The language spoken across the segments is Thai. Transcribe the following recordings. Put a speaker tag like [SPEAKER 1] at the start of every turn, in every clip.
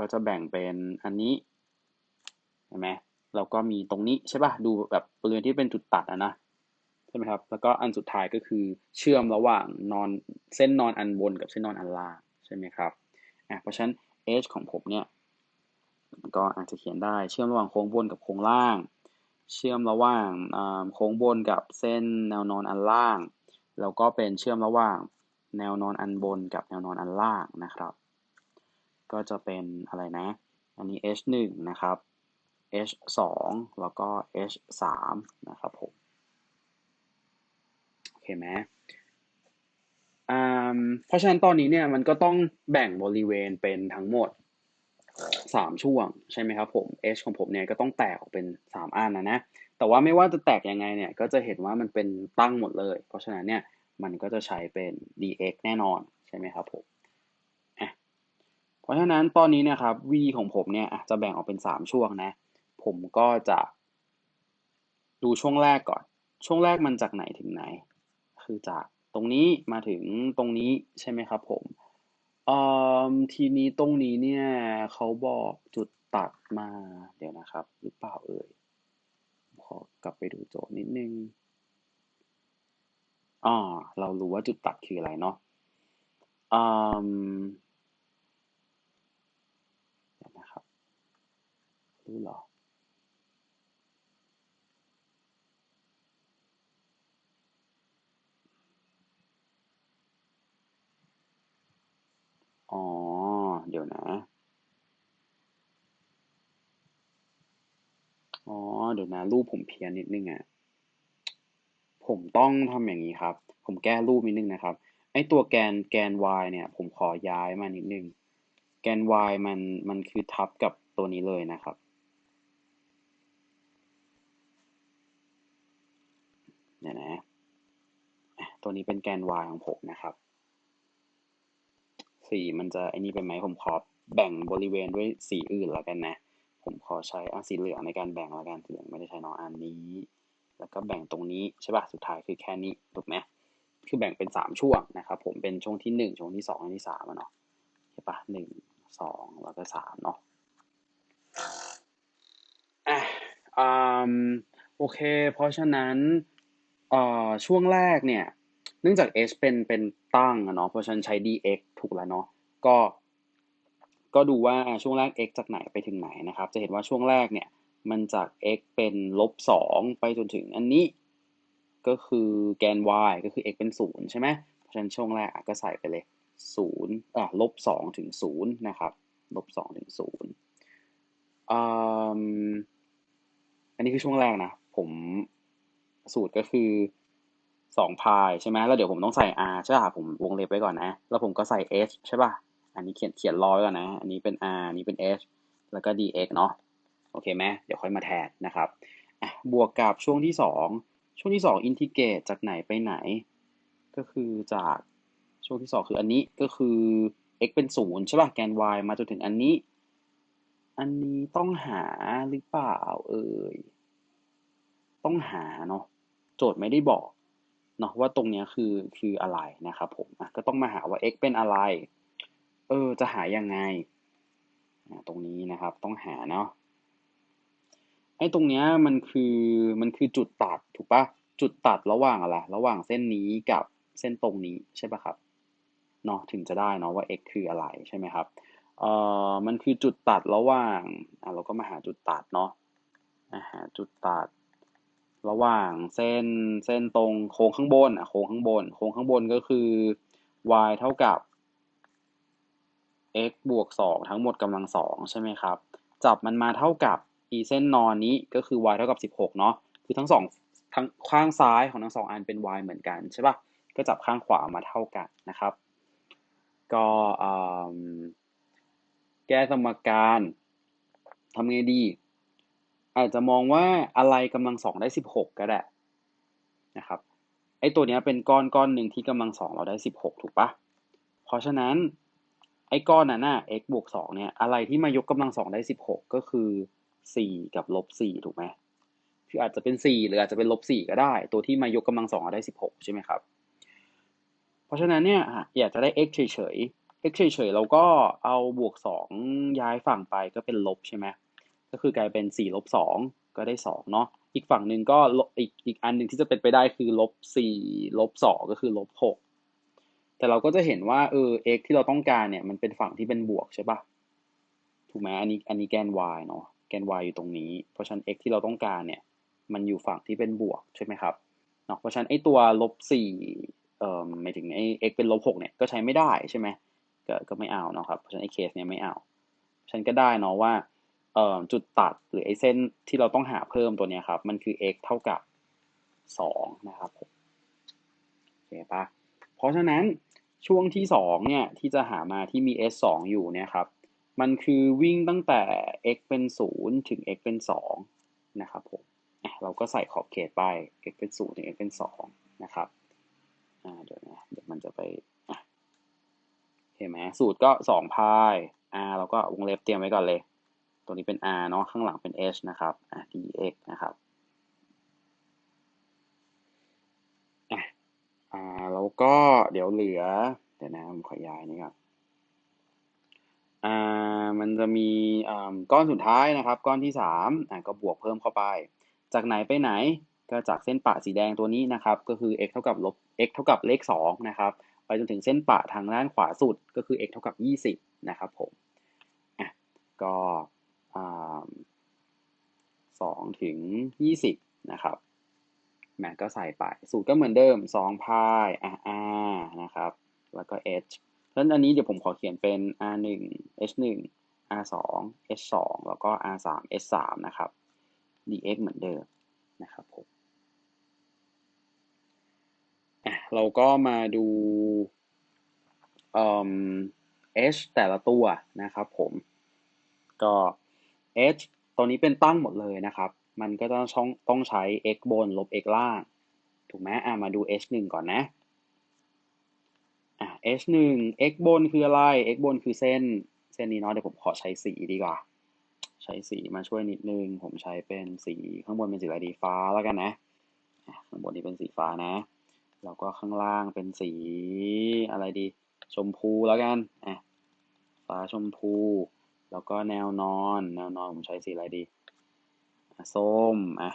[SPEAKER 1] ก็จะแบ่งเป็นอันนี้เห็นไหมเราก็มีตรงนี้ใช่ป่ะดูแบบบริเวณที่เป็นจุดตัดอะนะใช่ไหมครับแล้วก็อันสุดท้ายก็คือเชื่อมระหว่างนอนเส้นนอนอันบนกับเส้นนอนอันล่างใช่ไหมครับอะเพราะฉะนั้น h ของผมเนี่ยก็อาจจะเขียนได้เชื่อมระหว่างโค้งบนกับโค้งล่าง เชื่อมระหว่างโค้งบนกับเส้นแนวนอนอันล่าง แล้วก็เป็นเชื่อมระหว่างแนวนอนอันบนกับแนวนอนอันล่างนะครับ ก็จะเป็นอะไรนะ อันนี้ h 1 นะครับ h 2 แล้วก็ h 3 นะครับผม โอเคไหมเพราะฉะนั้นตอนนี้เนี่ยมันก็ต้องแบ่งบริเวณเป็นทั้งหมด 3 ช่วงใช่ไหมครับผม h ของผมเนี่ยก็ต้องแตกออกเป็น 3 อันนะนะ แต่ว่าไม่ว่าจะแตกยังไงเนี่ยก็จะเห็นว่ามันเป็นตั้งหมดเลย เพราะฉะนั้นเนี่ยมันก็จะใช้เป็น dx แน่นอนใช่ไหมครับผม เพราะฉะนั้นตอนนี้นี่ยครับ v ของผมเนี่ยจะแบ่งออกเป็น 3 ช่วงนะ ผมก็จะ ดูช่วงแรกก่อน ช่วงแรกมันจากไหนถึงไหน คือจากตรงนี้มาถึงตรงนี้ใช่ไหมครับผมทีนี้ตรงนี้เนี่ยเขาบอกจุดตัดมาเดี๋ยวนะครับ หรือเปล่าเอ่ยขอกลับไปดูโจทย์นิดนึงอ่าเรารู้ว่าจุดตัดคืออะไรเนาะอืมเดี๋ยวนะครับ รู้หรออ๋อ เดี๋ยวนะ อ๋อ เดี๋ยวนะ รูปผมเพี้ยนนิดนึงอะ ผมต้องทำอย่างนี้ครับ ผมแก้รูปนิดนึงนะครับ ไอตัวแกนแกน y เนี่ย ผมขอย้ายมานิดนึง แกน y มันมันคือทับกับตัวนี้เลยนะครับ เดี๋ยนะ ตัวนี้เป็นแกน y ของผมนะครับ สีมันจะไอ้นี่เป็นไหมผมขอแบ่งบริเวณด้วยสีอื่นแล้วกันนะ ผมขอใช้อาสีเหลืองในการแบ่งแล้วกันสีเหลืองไม่ได้ใช้นออันนี้ แล้วก็แบ่งตรงนี้ใช่ป่ะ สุดท้ายคือแค่นี้ถูกไหมคือแบ่งเป็น 3 ช่วงนะครับ ผมเป็นช่วงที่ 1 ช่วงที่2ช่วงที่3เนาะใช่ปะหนึ่งสองแล้วก็3เนาะอะอืมโอเค เพราะฉะนั้น เอ่อช่วงแรกเนี่ย เนื่องจาก h เป็นเป็นตั้งอะเนาะเพราะฉะนั้นใช้ dx ถูกแล้วเนาะก็ ก็ดูว่าช่วงแรก x จากไหนไปถึงไหนนะครับ จะเห็นว่าช่วงแรกเนี่ย มันจาก x เป็นลบ2ไปจนถึงอันนี้ ก็คือแกน y ก็คือ x เป็น0ใช่ไหมเพราะฉะนั้นช่วงแรกก็ใส่ไปเลย0อะลบ2ถึง0นะครับลบ2ถึง0อืมอันนี้คือช่วงแรกนะ ผม สูตรก็คือสองพายใช่ไหมแล้วเดี๋ยวผมต้องใส่ r ใช่ป่ะผมวงเล็บไว้ก่อนนะ แล้วผมก็ใส่ h ใช่ป่ะ อันนี้เขียนเขียนรอไว้ก่อนนะ อันนี้เป็น r อันนี้เป็น h แล้วก็ dx เนาะโอเคไหมเดี๋ยวค่อยมาแทนนะครับบวกกับช่วงที่สองช่วงที่สองอินทิเกรตจากไหนไปไหน ก็คือจากช่วงที่สองคืออันนี้ก็คือ x เป็นศูนย์ใช่ป่ะแกน y มาจนถึงอันนี้ อันนี้ต้องหาหรือเปล่าเอ่ย ต้องหาเนาะโจทย์ไม่ได้บอกเนาะว่าตรงนี้คือคืออะไรนะครับผมก็ต้องมาหาว่า x เป็นอะไร เออจะหายังไง ตรงนี้นะครับต้องหาเนาะไอ้ตรงเนี้ยมันคือมันคือจุดตัดถูกปะจุดตัดระหว่างอะไรระหว่างเส้นนี้กับเส้นตรงนี้ใช่ปะครับเนาะถึงจะได้เนาะว่า x คืออะไรใช่ไหมครับเอ่อมันคือจุดตัดระหว่างอะเราก็มาหาจุดตัดเนาะหาจุดตัด ระหว่างเส้นเส้นตรงโค้งข้างบนอะโค้งข้างบน โค้งข้างบนก็คือ y เท่ากับ x บวก 2 ทั้งหมดกำลัง2ใช่ไหมครับ จับมันมาเท่ากับ e เส้นนอนนี้ก็คือ y เท่ากับ 16 เนาะคือทั้งสองทั้งข้างซ้ายของทั้งสองอันเป็น y เหมือนกันใช่ปะก็จับข้างขวามาเท่ากันนะครับ ก็แก้สมการทำไงดี อาจจะมองว่าอะไรกำลังสองได้สิบหกก็ได้นะครับไอตัวนี้เป็นก้อนก้อนหนึ่งที่กำลังสองเราได้สิบหกถูกปะเพราะฉะนั้นไอ้ก้อนนั้นน่ะ x บวกสองเนี่ยอะไรที่มายกกำลังสองได้สิบหกก็คือสี่กับลบสี่ถูกไหมคืออาจจะเป็นสี่หรืออาจจะเป็นลบสี่ก็ได้ ตัวที่มายกกำลังสองได้สิบหกใช่ไหมครับ เพราะฉะนั้นเนี่ยอยากจะได้ x เฉยๆ x เฉยๆเราก็เอาบวกสองย้ายฝั่งไปก็เป็นลบใช่ไหม ก็คือกลายเป็นสี่ลบสองก็ได้สองเนาะอีกฝั่งหนึ่งก็อีกอีกอันหนึ่งที่จะเป็นไปได้คือลบสี่ลบสองก็คือลบหกแต่เราก็จะเห็นว่าเออ x ที่เราต้องการเนี่ยมันเป็นฝั่งที่เป็นบวกใช่ปะถูกไหมอันนี้อันนี้แกน y เนาะแกน y อยู่ตรงนี้ เพราะฉะนั้น x ที่เราต้องการเนี่ยมันอยู่ฝั่งที่เป็นบวกใช่ไหมครับเนาะเพราะฉะนั้นไอตัวลบสี่เอ่อหมายถึงไอ x เป็นลบหกเนี่ยก็ใช้ไม่ได้ใช่ไหมก็ก็ไม่เอาเนาะครับเพราะฉะนั้นไอเคสเนี่ยไม่เอาฉันก็ได้เนาะว่า เอ่อจุดตัดหรือไอ้เส้นที่เราต้องหาเพิ่มตัวเนี้ยครับ มันคือ x เท่ากับสองนะครับผมโอเคปะเพราะฉะนั้นช่วงที่สองเนี่ยที่จะหามาที่มี s สองอยู่เนี่ยครับ มันคือวิ่งตั้งแต่ x เป็นศูนย์ถึง x เป็นสองนะครับผมเราก็ใส่ขอบเขตไป x เป็นศูนย์ถึง x เป็นสองนะครับเดี๋ยวนะเดี๋ยวมันจะไปเห็นไหมสูตรก็สองพาย r เราก็วงเล็บเตรียมไว้ก่อนเลย ตัวนี้เป็น r เนาะข้างหลังเป็น h นะครับ dx นะครับอะแล้วก็เดี๋ยวเหลือ เดี๋ยวนะผมขอย้ายนี่ก่อนอ่ามันจะมีอ่าก้อนสุดท้ายนะครับ ก้อนที่สามอะก็บวกเพิ่มเข้าไป จากไหนไปไหนก็จากเส้นปะสีแดงตัวนี้นะครับ ก็คือ x เท่ากับลบ x เท่ากับเลขสองนะครับไปจนถึงเส้นปะทางด้านขวาสุดก็คือ x เท่ากับยี่สิบนะครับผม อะ ก็ สองถึงยี่สิบนะครับแม่ก็ใส่ไป สูตรก็เหมือนเดิมสองพายอ่าอ่านะครับ แล้วก็ h เพราะฉะนั้นอันนี้เดี๋ยวผมขอเขียนเป็น r หนึ่ง h หนึ่ง r สอง h สองแล้วก็ r สาม h สามนะครับ dx เหมือนเดิมนะครับผมเราก็มาดูเอ่อ h แต่ละตัวนะครับผม ก็ h ตัวนี้เป็นตั้งหมดเลยนะครับ มันก็ต้องช่องต้องใช้ x บนลบ x ล่าง ถูกไหมอะมาดู h 1ก่อนนะอะ h 1 x บนคืออะไร x บนคือเส้น เส้นนี้เนาะเดี๋ยวผมขอใช้สีดีกว่า ใช้สีมาช่วยนิดนึง ผมใช้เป็นสีข้างบนเป็นสีอะไรดีฟ้าแล้วกันนะข้างบนนี้เป็นสีฟ้านะ แล้วก็ข้างล่างเป็นสีอะไรดี ชมพูแล้วกัน อะ ฟ้าชมพู แล้วก็แนวนอน แนวนอนผมใช้สีอะไรดีส้มอะ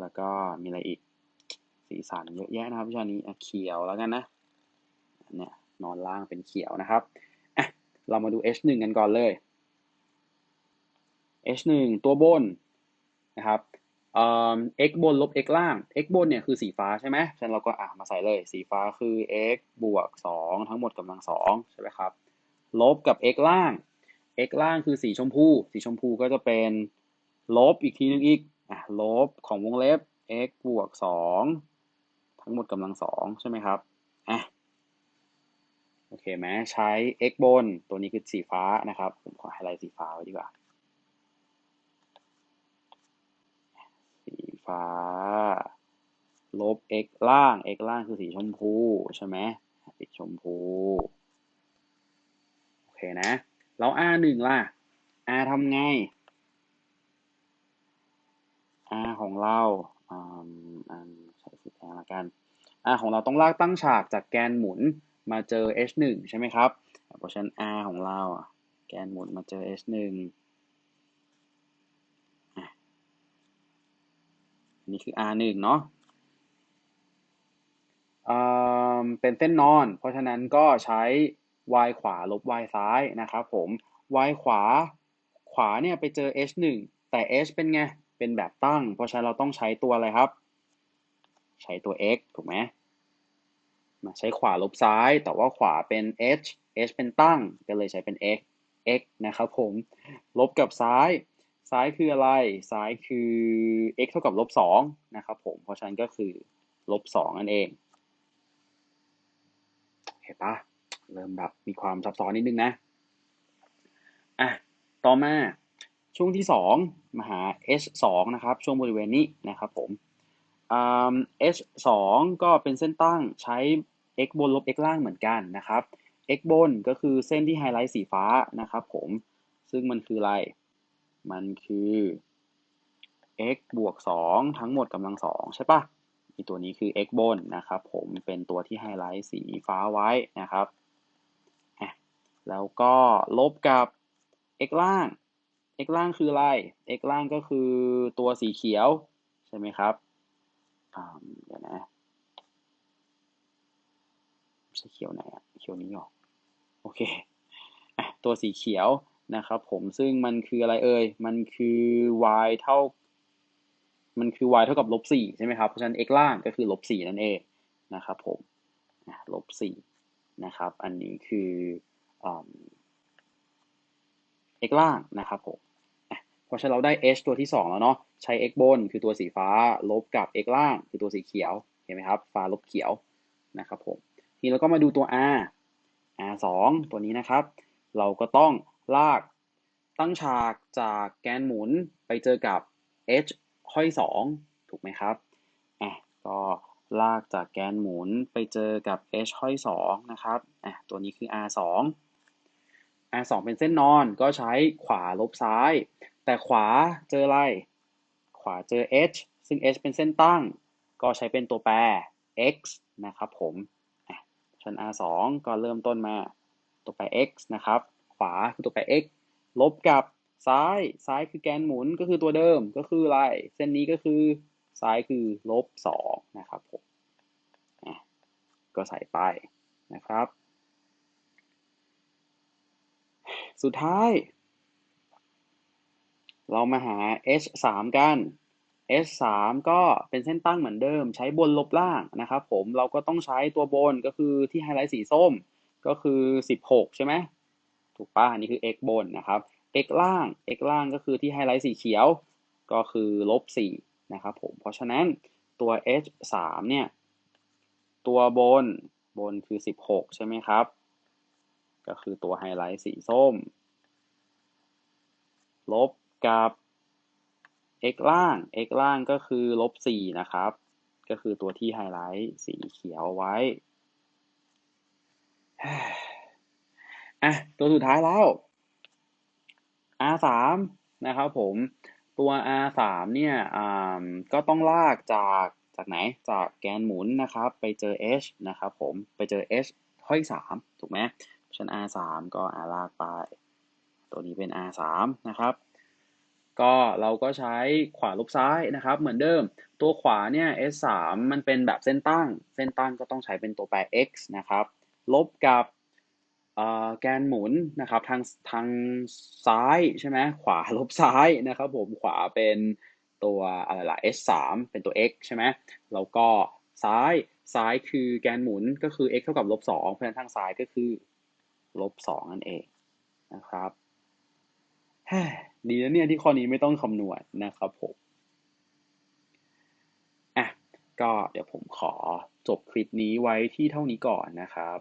[SPEAKER 1] แล้วก็มีอะไรอีก สีสันเยอะแยะนะครับวิชานี้เขียวแล้วกันนะเนี่ยนอนล่างเป็นเขียวนะครับอะเรามาดู h 1 กันก่อนเลย h 1 ตัวบนนะครับ x บนลบ x ล่าง x บนเนี่ยคือสีฟ้าใช่ไหมฉะนั้นเราก็อะมาใส่เลย สีฟ้าคือ x บวก 2 ทั้งหมดกำลัง2ใช่ไหมครับ ลบกับ x ล่าง x ล่างคือสีชมพู สีชมพูก็จะเป็นลบอีกทีนึงอีกอะลบของวงเล็บ x บวกสองทั้งหมดกำลังสองใช่ไหมครับอะโอเคไหมใช้ x บน ตัวนี้คือสีฟ้านะครับ ผมขอไฮไลท์สีฟ้าไว้ดีกว่า สีฟ้า ลบ x ล่าง x ล่างคือสีชมพู ใช่ไหมสีชมพู เคนะ แล้ว R 1ล่ะ R ทำไง R ของเราอ่าใช้สีแดงละกัน R ของเราต้องลากตั้งฉากจากแกนหมุนมาเจอ H 1ใช่ไหมครับ เพราะฉะนั้น R ของเราแกนหมุนมาเจอ H 1นี่คือ R 1เนาะเป็นเส้นนอน เพราะฉะนั้นก็ใช้ y ขวาลบ y ซ้ายนะครับผม y ขวาขวาเนี่ยไปเจอ h 1แต่ h เป็นไง เป็นแบบตั้ง เพราะฉะนั้นเราต้องใช้ตัวอะไรครับ ใช้ตัว x ถูกไหมมาใช้ขวาลบซ้าย แต่ว่าขวาเป็น h h เป็นตั้ง ก็เลยใช้เป็น x x นะครับผม ลบกับซ้าย ซ้ายคืออะไร ซ้ายคือ x เท่ากับลบ2นะครับผม เพราะฉะนั้นก็คือลบ2นั่นเอง เห็นปะ เริ่มแบบมีความซับซ้อนนิดนึงนะอะต่อมาช่วงที่ 2 มาหา h 2นะครับ ช่วงบริเวณนี้นะครับผม h 2ก็เป็นเส้นตั้งใช้ x บนลบ x ล่างเหมือนกันนะครับ x บนก็คือเส้นที่ไฮไลท์สีฟ้านะครับผม ซึ่งมันคืออะไร มันคือ x บวก 2 ทั้งหมดกำลัง 2 ใช่ปะมีตัวนี้คือ x บนนะครับผม เป็นตัวที่ไฮไลท์สีฟ้าไว้นะครับ แล้วก็ลบกับ x ล่าง x ล่างคืออะไร x ล่างก็คือตัวสีเขียว ใช่ไหมครับเดี๋ยวนะสีเขียวไหนอะเขียวนี้หรอ โอเค ตัวสีเขียวนะครับผม ซึ่งมันคืออะไรเอ่ย มันคือ y เท่า มันคือ y เท่ากับลบสี่ใช่ไหมครับ เพราะฉะนั้น x ล่างก็คือลบสี่นั่นเองนะครับผมลบสี่นะครับ อันนี้คือ x ล่างนะครับผมเพราะฉะนั้นเราได้ h ตัวที่ 2 แล้วเนาะใช้ x บนคือตัวสีฟ้าลบกับ x ล่างคือตัวสีเขียวเห็นไหมครับฟ้าลบเขียวนะครับผมทีนี้เราก็มาดูตัว r r 2ตัวนี้นะครับ เราก็ต้องลากตั้งฉากจากแกนหมุนไปเจอกับ h ห้อย 2 ถูกไหมครับอะก็ลากจากแกนหมุนไปเจอกับ h ห้อย 2 นะครับอะตัวนี้คือ r 2 r 2 เป็นเส้นนอนก็ใช้ขวาลบซ้าย แต่ขวาเจออะไร ขวาเจอ h ซึ่ง h เป็นเส้นตั้ง ก็ใช้เป็นตัวแปร x นะครับผมชั้น r 2 ก็เริ่มต้นมาตัวแปร x นะครับ ขวาคือตัวแปร x ลบกับซ้าย ซ้ายคือแกนหมุนก็คือตัวเดิมก็คืออะไร เส้นนี้ก็คือซ้ายคือลบ2นะครับผมก็ใส่ไปนะครับ สุดท้าย เรามาหา h 3กัน h 3ก็เป็นเส้นตั้งเหมือนเดิม ใช้บนลบล่างนะครับผมเราก็ต้องใช้ตัวบนก็คือที่ไฮไลท์สีส้มก็คือ 16 ใช่ไหมถูกป่ะอันนี้คือ x บนนะครับ x ล่าง x ล่างก็คือที่ไฮไลท์สีเขียวก็คือลบ4นะครับผมเพราะฉะนั้นตัว h 3เนี่ย ตัวบนบนคือ 16 ใช่ไหมครับ ก็คือตัวไฮไลท์สีส้ม ลบกับ x ล่าง x ล่างก็คือลบ4นะครับ ก็คือตัวที่ไฮไลท์สีเขียวไว้อะตัวสุดท้ายแล้ว r 3นะครับผม ตัว r 3เนี่ยก็ต้องลากจากจากไหน จากแกนหมุนนะครับ ไปเจอ h นะครับผม ไปเจอ h ห้อย3ถูกไหม ชั้น R 3 ก็ R ลากไป ตัวนี้เป็น R 3 นะครับ ก็เราก็ใช้ขวาลบซ้ายนะครับ เหมือนเดิม ตัวขวาเนี่ย S 3 มันเป็นแบบเส้นตั้ง เส้นตั้งก็ต้องใช้เป็นตัวแปร x นะครับ ลบกับแกนหมุนนะครับทางทางซ้ายใช่ไหมขวาลบซ้ายนะครับผมขวาเป็นตัวอะไรล่ะ S 3เป็นตัว x ใช่ไหมแล้วก็ซ้ายซ้ายคือแกนหมุนก็คือ x เท่ากับลบ2เพราะฉะนั้นทางซ้ายก็คือ ลบสองนั่นเองนะครับดีแล้วเนี่ยที่ข้อนี้ไม่ต้องคำนวณนะครับผมอะก็เดี๋ยวผมขอจบคลิปนี้ไว้ที่เท่านี้ก่อนนะครับ